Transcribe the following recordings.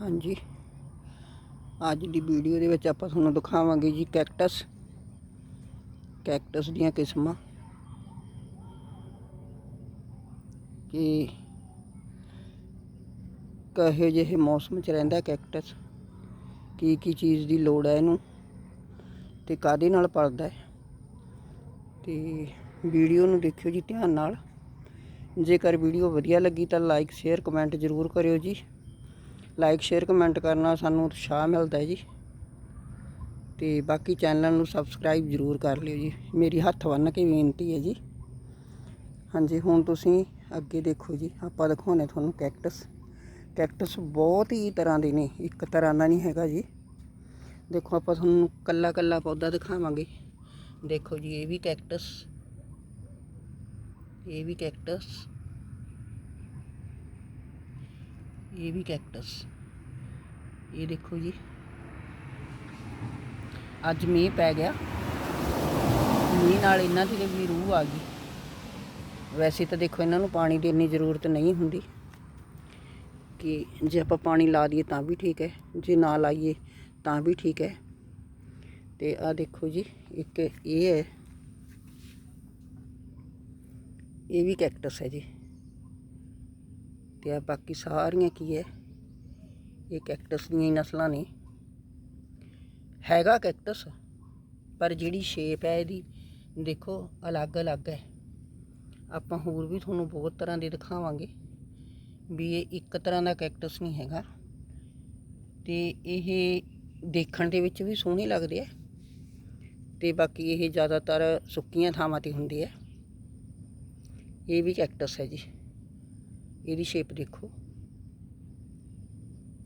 ਹਾਂਜੀ। ਅੱਜ ਦੀ ਵੀਡੀਓ ਦੇ ਵਿੱਚ ਆਪਾਂ ਤੁਹਾਨੂੰ ਦਿਖਾਵਾਂਗੇ ਜੀ ਕੈਕਟਸ। ਕੈਕਟਸ ਦੀਆਂ ਕਿਸਮਾਂ। ਕਿ ਕਹੇ ਜਿਹੇ ਮੌਸਮ 'ਚ ਰਹਿੰਦਾ ਕੈਕਟਸ, ਕੀ ਕੀ ਚੀਜ਼ ਦੀ ਲੋੜ ਹੈ ਇਹਨੂੰ, ਤੇ ਕਾਦੇ ਨਾਲ ਪਲਦਾ ਹੈ। ਤੇ ਵੀਡੀਓ ਨੂੰ ਦੇਖਿਓ ਜੀ ਧਿਆਨ ਨਾਲ। ਜੇਕਰ ਵੀਡੀਓ ਵਧੀਆ ਲੱਗੀ ਤਾਂ ਲਾਈਕ ਸ਼ੇਅਰ ਕਮੈਂਟ ਜ਼ਰੂਰ ਕਰਿਓ ਜੀ। ਲਾਈਕ ਸ਼ੇਅਰ ਕਮੈਂਟ ਕਰਨਾ ਸਾਨੂੰ ਉਤਸ਼ਾਹ ਮਿਲਦਾ ਹੈ ਜੀ। ਤੇ ਬਾਕੀ ਚੈਨਲ ਨੂੰ ਸਬਸਕ੍ਰਾਈਬ ਜ਼ਰੂਰ ਕਰ ਲਿਓ ਜੀ। ਮੇਰੀ ਹੱਥ ਬੰਨ੍ਹ ਕੇ ਬੇਨਤੀ ਹੈ ਜੀ। ਹਾਂਜੀ, ਹੁਣ ਤੁਸੀਂ ਅੱਗੇ ਦੇਖੋ ਜੀ। ਆਪਾਂ ਦਿਖਾਉਣੇ ਤੁਹਾਨੂੰ ਕੈਕਟਸ ਕੈਕਟਸ ਬਹੁਤ ਹੀ ਤਰ੍ਹਾਂ ਦੇ ਨੇ। ਇੱਕ ਤਰ੍ਹਾਂ ਦਾ ਨਹੀਂ ਹੈਗਾ ਜੀ। ਦੇਖੋ, ਆਪਾਂ ਤੁਹਾਨੂੰ ਕੱਲਾ ਕੱਲਾ ਪੌਦਾ ਦਿਖਾਵਾਂਗੇ। ਦੇਖੋ ਜੀ, ਇਹ ਵੀ ਕੈਕਟਸ ਇਹ ਵੀ ਕੈਕਟਸ ਇਹ ਵੀ ਕੈਕਟਸ ਇਹ ਦੇਖੋ ਜੀ। ਅੱਜ ਮੀਂਹ ਪੈ ਗਿਆ। ਮੀਂਹ ਨਾਲ ਇਹਨਾਂ ਦੀ ਵੀ ਰੂਹ ਆ ਗਈ। ਵੈਸੇ ਤਾਂ ਦੇਖੋ ਇਹਨਾਂ ਨੂੰ ਪਾਣੀ ਦੀ ਇੰਨੀ ਜ਼ਰੂਰਤ ਨਹੀਂ ਹੁੰਦੀ। ਕਿ ਜੇ ਆਪਾਂ ਪਾਣੀ ਲਾ ਦਈਏ ਤਾਂ ਵੀ ਠੀਕ ਹੈ। ਜੇ ਨਾ ਲਾਈਏ ਤਾਂ ਵੀ ਠੀਕ ਹੈ। ਤੇ ਆ ਦੇਖੋ ਜੀ, ਇੱਕ ਇਹ ਹੈ। ਇਹ ਵੀ ਕੈਕਟਸ ਹੈ ਜੀ। ਤੇ ਆ ਬਾਕੀ ਸਾਰੀਆਂ ਕੀ ਹੈ? ਇਹ ਕੈਕਟਸ ਦੀਆਂ ਹੀ ਨਸਲਾਂ ਨੇ। ਹੈਗਾ ਕੈਕਟਸ, ਪਰ ਜਿਹੜੀ ਸ਼ੇਪ ਹੈ ਇਹਦੀ, ਦੇਖੋ, ਅਲੱਗ-ਅਲੱਗ ਹੈ। ਆਪਾਂ ਹੋਰ ਵੀ ਤੁਹਾਨੂੰ ਬਹੁਤ ਤਰ੍ਹਾਂ ਦੇ ਦਿਖਾਵਾਂਗੇ ਵੀ ਇਹ ਇੱਕ ਤਰ੍ਹਾਂ ਦਾ ਕੈਕਟਸ ਨਹੀਂ ਹੈਗਾ। ਤੇ ਇਹ ਦੇਖਣ ਦੇ ਵਿੱਚ ਵੀ ਸੋਹਣੇ ਲੱਗਦੇ ਆ ਤੇ ਬਾਕੀ ਇਹ ਜ਼ਿਆਦਾਤਰ ਸੁੱਕੀਆਂ ਥਾਵਾਂ ਤੇ ਹੁੰਦੇ ਆ। ਇਹ ਵੀ ਕੈਕਟਸ ਹੈ ਜੀ। ਇਹਦੀ ਸ਼ੇਪ ਦੇਖੋ।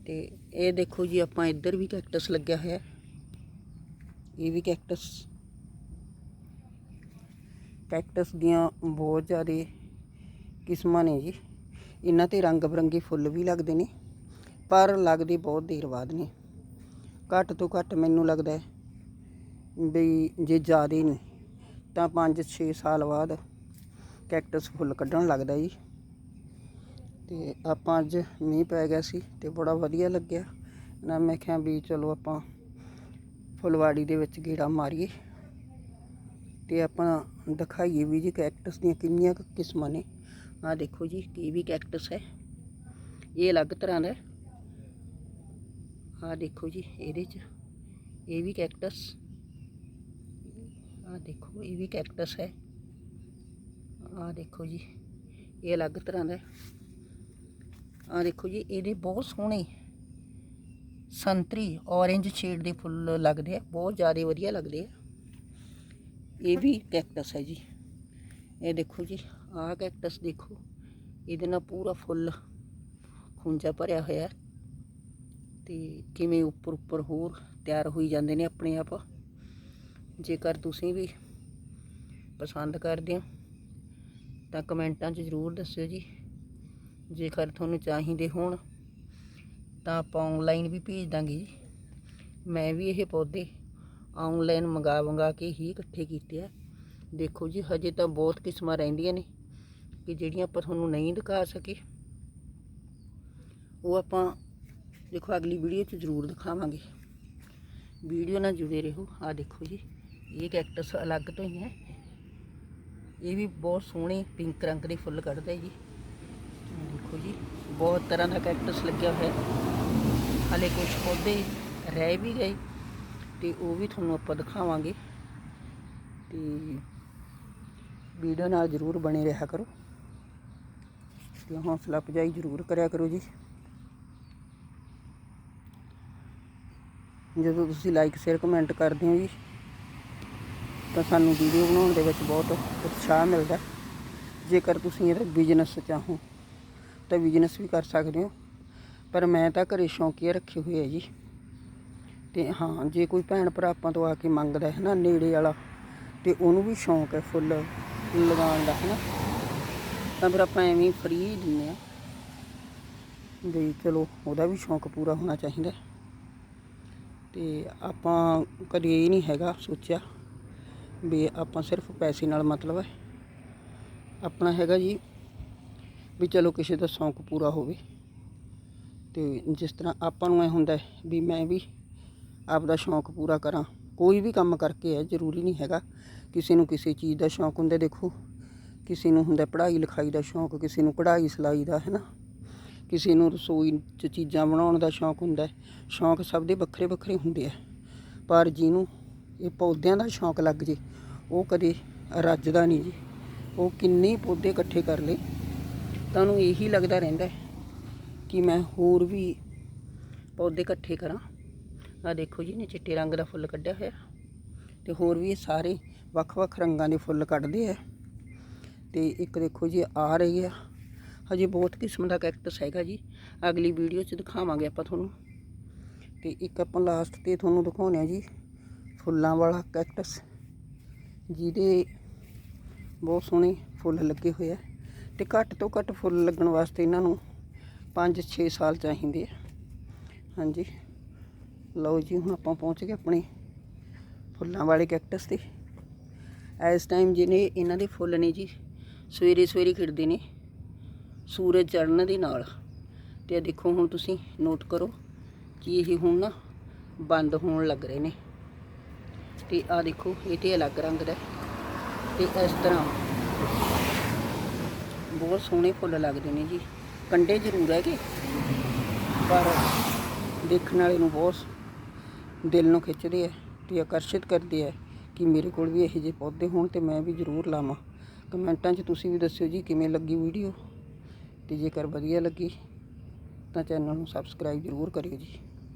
ਤੇ ਇਹ ਦੇਖੋ ਜੀ, ਆਪਾਂ ਇੱਧਰ ਵੀ ਕੈਕਟਸ ਲੱਗਿਆ ਹੋਇਆ। ਇਹ ਵੀ ਕੈਕਟਸ ਕੈਕਟਸ ਦੀਆਂ ਬਹੁਤ ਜ਼ਿਆਦਾ ਕਿਸਮਾਂ ਨੇ ਜੀ। ਇਹਨਾਂ ਤੇ ਰੰਗ ਬਰੰਗੇ ਫੁੱਲ ਵੀ ਲੱਗਦੇ ਨੇ, ਪਰ ਲੱਗਦੇ ਬਹੁਤ ਦੇਰ ਬਾਅਦ ਨੇ। ਘੱਟ ਤੋਂ ਘੱਟ ਮੈਨੂੰ ਲੱਗਦਾ ਹੈ ਵੀ ਜੇ ਜ਼ਿਆਦਾ ਨਹੀਂ ਤਾਂ 5-6 ਸਾਲ ਬਾਅਦ ਕੈਕਟਸ ਫੁੱਲ ਕੱਢਣ ਲੱਗਦਾ ਜੀ। ਅਤੇ ਆਪਾਂ ਅੱਜ ਮੀਂਹ ਪੈ ਗਿਆ ਸੀ ਅਤੇ ਬੜਾ ਵਧੀਆ ਲੱਗਿਆ। ਨਾ ਮੈਂ ਕਿਹਾ ਵੀ ਚਲੋ ਆਪਾਂ ਫੁਲਵਾੜੀ ਦੇ ਵਿੱਚ ਗੇੜਾ ਮਾਰੀਏ ਤੇ ਆਪਾਂ ਦਿਖਾਈਏ ਵੀ ਜੀ ਕੈਕਟਸ ਦੀਆਂ ਕਿੰਨੀਆਂ ਕੁ ਕਿਸਮਾਂ ਨੇ। ਆਹ ਦੇਖੋ ਜੀ ਇਹ ਵੀ ਕੈਕਟਸ ਹੈ। ਇਹ ਅਲੱਗ ਤਰ੍ਹਾਂ ਦਾ ਆਹ ਦੇਖੋ ਜੀ, ਇਹਦੇ 'ਚ ਇਹ ਵੀ ਕੈਕਟਸ। ਆਹ ਦੇਖੋ, ਇਹ ਵੀ ਕੈਕਟਸ ਹੈ। ਆਹ ਦੇਖੋ ਜੀ, ਇਹ ਅਲੱਗ ਤਰ੍ਹਾਂ ਦਾ ਆਹ ਦੇਖੋ ਜੀ, ਇਹਦੇ ਬਹੁਤ ਸੋਹਣੇ ਸੰਤਰੀ ਔਰੇਂਜ ਸ਼ੇਡ ਦੇ ਫੁੱਲ ਲੱਗਦੇ ਆ, ਬਹੁਤ ਜ਼ਿਆਦਾ ਵਧੀਆ ਲੱਗਦੇ ਆ। ਇਹ ਵੀ ਕੈਕਟਸ ਹੈ ਜੀ। ਇਹ ਦੇਖੋ ਜੀ, ਆਹ ਕੈਕਟਸ ਦੇਖੋ, ਇਹਦੇ ਨਾਲ ਪੂਰਾ ਫੁੱਲ ਖੁੰਝਾ ਭਰਿਆ ਹੋਇਆ ਹੈ। ਤੇ ਕਿਵੇਂ ਉੱਪਰ ਉੱਪਰ ਹੋਰ ਤਿਆਰ ਹੋਈ ਜਾਂਦੇ ਨੇ ਆਪਣੇ ਆਪ। ਜੇਕਰ ਤੁਸੀਂ ਵੀ ਪਸੰਦ ਕਰਦੇ ਹੋ, ਤਾਂ ਕਮੈਂਟਾਂ 'ਚ ਜ਼ਰੂਰ ਦੱਸਿਓ ਜੀ। ਜੇਕਰ ਤੁਹਾਨੂੰ ਚਾਹੀਦੇ ਹੋਣ, ਤਾਂ ਆਪਾਂ ਆਨਲਾਈਨ ਵੀ ਭੇਜ ਦਾਂਗੇ ਜੀ। ਮੈਂ ਵੀ ਇਹ ਪੌਦੇ ਆਨਲਾਈਨ ਮੰਗਾ ਮੰਗਾ ਕੇ ਹੀ ਇਕੱਠੇ ਕੀਤੇ ਆ। ਦੇਖੋ ਜੀ, ਹਜੇ ਤਾਂ ਬਹੁਤ ਕਿਸਮਾਂ ਰਹਿੰਦੀਆਂ ਨੇ ਕਿ ਜਿਹੜੀਆਂ ਆਪਾਂ ਤੁਹਾਨੂੰ ਨਹੀਂ ਦਿਖਾ ਸਕੇ। ਉਹ ਆਪਾਂ ਦੇਖੋ, ਅਗਲੀ ਵੀਡੀਓ 'ਚ ਜ਼ਰੂਰ ਦਿਖਾਵਾਂਗੇ। ਵੀਡੀਓ ਨਾਲ ਜੁੜੇ ਰਹੋ। ਆ ਦੇਖੋ ਜੀ, ਇਹ ਕੈਕਟਸ ਅਲੱਗ ਤੋਂ ਹੀ ਹੈ। ਇਹ ਵੀ ਬਹੁਤ ਸੋਹਣੇ, ਪਿੰਕ ਰੰਗ ਦੇ ਫੁੱਲ ਕੱਢਦਾ ਜੀ। ਜੀ। ਬਹੁਤ ਤਰ੍ਹਾਂ ਦਾ ਕੈਕਟਸ ਲੱਗਿਆ ਹੋਇਆ। ਹੈ। ਹਾਲੇ ਕੁਝ ਪੌਦੇ ਰਹਿ ਵੀ ਗਏ ਤੇ ਉਹ ਵੀ ਤੁਹਾਨੂੰ ਆਪਾਂ ਦਿਖਾਵਾਂਗੇ। ਤੇ ਵੀਡੀਓ ਨਾਲ ਜ਼ਰੂਰ ਬਣੇ ਰਿਹਾ ਕਰੋ। ਤੇ ਹੌਸਲਾ ਅਫਜ਼ਾਈ ਜ਼ਰੂਰ ਕਰਿਆ ਕਰੋ ਜੀ। ਜਦੋਂ ਤੁਸੀਂ ਲਾਈਕ ਸ਼ੇਅਰ ਕਮੈਂਟ ਕਰਦੇ ਹੋ ਜੀ, ਤਾਂ ਸਾਨੂੰ ਵੀਡੀਓ ਬਣਾਉਣ ਦੇ ਵਿੱਚ ਬਹੁਤ ਉਤਸ਼ਾਹ ਮਿਲਦਾ। ਜੇਕਰ ਤੁਸੀਂ ਇਹਦਾ ਬਿਜ਼ਨਸ ਚਾਹੋ ਤਾਂ ਬਿਜ਼ਨਸ ਵੀ ਕਰ ਸਕਦੇ ਹੋ। ਪਰ ਮੈਂ ਤਾਂ ਘਰੇ ਸ਼ੌਂਕੀਆ ਰੱਖੇ ਹੋਏ ਆ ਜੀ। ਤੇ ਹਾਂ, ਜੇ ਕੋਈ ਭੈਣ ਭਰਾ ਆਪਾਂ ਤੋਂ ਆ ਕੇ ਮੰਗਦਾ ਹੈ ਨਾ ਨੇੜੇ ਵਾਲਾ, ਤੇ ਉਹਨੂੰ ਵੀ ਸ਼ੌਂਕ ਹੈ ਫੁੱਲ ਲਗਾਉਣ ਦਾ ਹੈ ਨਾ ਤਾਂ ਫਿਰ ਆਪਾਂ ਐਵੇਂ ਫ੍ਰੀ ਦਿੰਦੇ ਆ। ਵੀ ਚਲੋ, ਉਹਦਾ ਵੀ ਸ਼ੌਂਕ ਪੂਰਾ ਹੋਣਾ ਚਾਹੀਦਾ। ਹੈ। ਤੇ ਆਪਾਂ ਕਦੇ ਇਹ ਨਹੀਂ ਹੈਗਾ ਸੋਚਿਆ ਵੀ ਆਪਾਂ ਸਿਰਫ ਪੈਸੇ ਨਾਲ ਮਤਲਬ ਹੈ। ਆਪਣਾ ਹੈਗਾ ਜੀ ਵੀ ਚਲੋ ਕਿਸੇ ਦਾ ਸ਼ੌਂਕ ਪੂਰਾ ਹੋਵੇ ਤੇ ਜਿਸ ਤਰ੍ਹਾਂ ਆਪਾਂ ਨੂੰ ਐ ਹੁੰਦਾ ਵੀ ਮੈਂ ਵੀ ਆਪਦਾ ਸ਼ੌਂਕ ਪੂਰਾ ਕਰਾਂ, ਕੋਈ ਵੀ ਕੰਮ ਕਰਕੇ ਹੈ ਜ਼ਰੂਰੀ ਨਹੀਂ ਹੈਗਾ ਕਿਸੇ ਨੂੰ ਕਿਸੇ ਚੀਜ਼ ਦਾ ਸ਼ੌਂਕ ਹੁੰਦਾ, ਦੇਖੋ ਕਿਸੇ ਨੂੰ ਹੁੰਦਾ ਪੜ੍ਹਾਈ ਲਿਖਾਈ ਦਾ ਸ਼ੌਂਕ, ਕਿਸੇ ਨੂੰ ਕਢਾਈ ਸਿਲਾਈ ਦਾ ਹੈ ਨਾ ਕਿਸੇ ਨੂੰ ਰਸੋਈ 'ਚ ਚੀਜ਼ਾਂ ਬਣਾਉਣ ਦਾ ਸ਼ੌਂਕ ਹੁੰਦਾ ਸ਼ੌਂਕ ਸਭ ਦੇ ਵੱਖਰੇ ਵੱਖਰੇ ਹੁੰਦੇ ਆ, ਪਰ ਜਿਹਨੂੰ ਇਹ ਪੌਦਿਆਂ ਦਾ ਸ਼ੌਂਕ ਲੱਗ ਜੇ, ਉਹ ਕਦੇ ਰੱਜਦਾ ਨਹੀਂ ਜੀ, ਉਹ ਕਿੰਨੇ ਪੌਦੇ ਇਕੱਠੇ ਕਰ ਲਏ ਤੁਹਾਨੂੰ ਇਹੀ ਲੱਗਦਾ ਰਹਿੰਦਾ ਕਿ ਮੈਂ ਹੋਰ ਵੀ ਪੌਦੇ ਇਕੱਠੇ ਕਰਾਂ। ਆ ਦੇਖੋ ਜੀ ਨੇ ਚਿੱਟੇ ਰੰਗ ਦਾ ਫੁੱਲ ਕੱਢਿਆ ਹੋਇਆ ਤੇ ਹੋਰ ਵੀ ਇਹ ਸਾਰੇ ਵੱਖ-ਵੱਖ ਰੰਗਾਂ ਦੇ ਫੁੱਲ ਕੱਢਦੇ ਆ। ਤੇ ਇੱਕ ਦੇਖੋ ਜੀ, ਆ ਰਹੀ ਆ। ਹਜੇ ਬਹੁਤ ਕਿਸਮ ਦਾ ਕੈਕਟਸ ਹੈਗਾ ਜੀ। ਅਗਲੀ ਵੀਡੀਓ 'ਚ ਦਿਖਾਵਾਂਗੇ ਆਪਾਂ ਤੁਹਾਨੂੰ। ਤੇ ਇੱਕ ਆਪਾਂ ਲਾਸਟ ਤੇ ਤੁਹਾਨੂੰ ਦਿਖਾਉਂਦੇ ਆ ਜੀ, ਫੁੱਲਾਂ ਵਾਲਾ ਕੈਕਟਸ। ਜਿਹਦੇ ਬਹੁਤ ਸੋਹਣੇ ਫੁੱਲ ਲੱਗੇ ਹੋਏ ਆ। ਤੇ ਘੱਟ ਤੋਂ ਘੱਟ ਫੁੱਲ ਲੱਗਣ ਵਾਸਤੇ ਇਹਨਾਂ ਨੂੰ 5-6 ਸਾਲ ਚਾਹੀਦੇ ਆ। ਹਾਂਜੀ। ਲਓ ਜੀ, ਹੁਣ ਆਪਾਂ ਪਹੁੰਚ ਗਏ ਆਪਣੇ ਫੁੱਲਾਂ ਵਾਲੇ ਕੈਕਟਸ ਤੇ। ਇਸ ਟਾਈਮ ਜਿਹਨੇ ਇਹਨਾਂ ਦੇ ਫੁੱਲ ਨੇ ਜੀ, ਸਵੇਰੇ ਸਵੇਰੇ ਖਿੜਦੇ ਨੇ, ਸੂਰਜ ਚੜ੍ਹਨ ਦੇ ਨਾਲ। ਤੇ ਇਹ ਦੇਖੋ, ਹੁਣ ਤੁਸੀਂ ਨੋਟ ਕਰੋ ਕਿ ਇਹ ਹੁਣ ਨਾ ਬੰਦ ਹੋਣ ਲੱਗ ਰਹੇ ਨੇ। ਤੇ ਆ ਦੇਖੋ, ਇਹ ਤੇ ਅਲੱਗ ਰੰਗ ਦਾ ਹੈ। ਤੇ ਇਸ ਤਰ੍ਹਾਂ ਬਹੁਤ ਸੋਹਣੇ ਫੁੱਲ ਲੱਗਦੇ ਨੇ ਜੀ। ਕੰਡੇ ਜ਼ਰੂਰ ਹੈਗੇ। ਪਰ ਦੇਖਣ ਵਾਲੇ ਨੂੰ ਬਹੁਤ ਦਿਲ ਨੂੰ ਖਿੱਚਦੇ ਹੈ ਤੇ ਆਕਰਸ਼ਿਤ ਕਰਦੇ ਹੈ ਕਿ ਮੇਰੇ ਕੋਲ ਵੀ ਇਹੋ ਜਿਹੇ ਪੌਦੇ ਹੋਣ ਤੇ ਮੈਂ ਵੀ ਜ਼ਰੂਰ ਲਾਵਾਂ। ਕਮੈਂਟਾਂ 'ਚ ਤੁਸੀਂ ਵੀ ਦੱਸਿਓ ਜੀ ਕਿਵੇਂ ਲੱਗੀ ਵੀਡੀਓ। ਤੇ ਜੇਕਰ ਵਧੀਆ ਲੱਗੀ ਤਾਂ ਚੈਨਲ ਨੂੰ ਸਬਸਕ੍ਰਾਈਬ ਜ਼ਰੂਰ ਕਰਿਓ ਜੀ।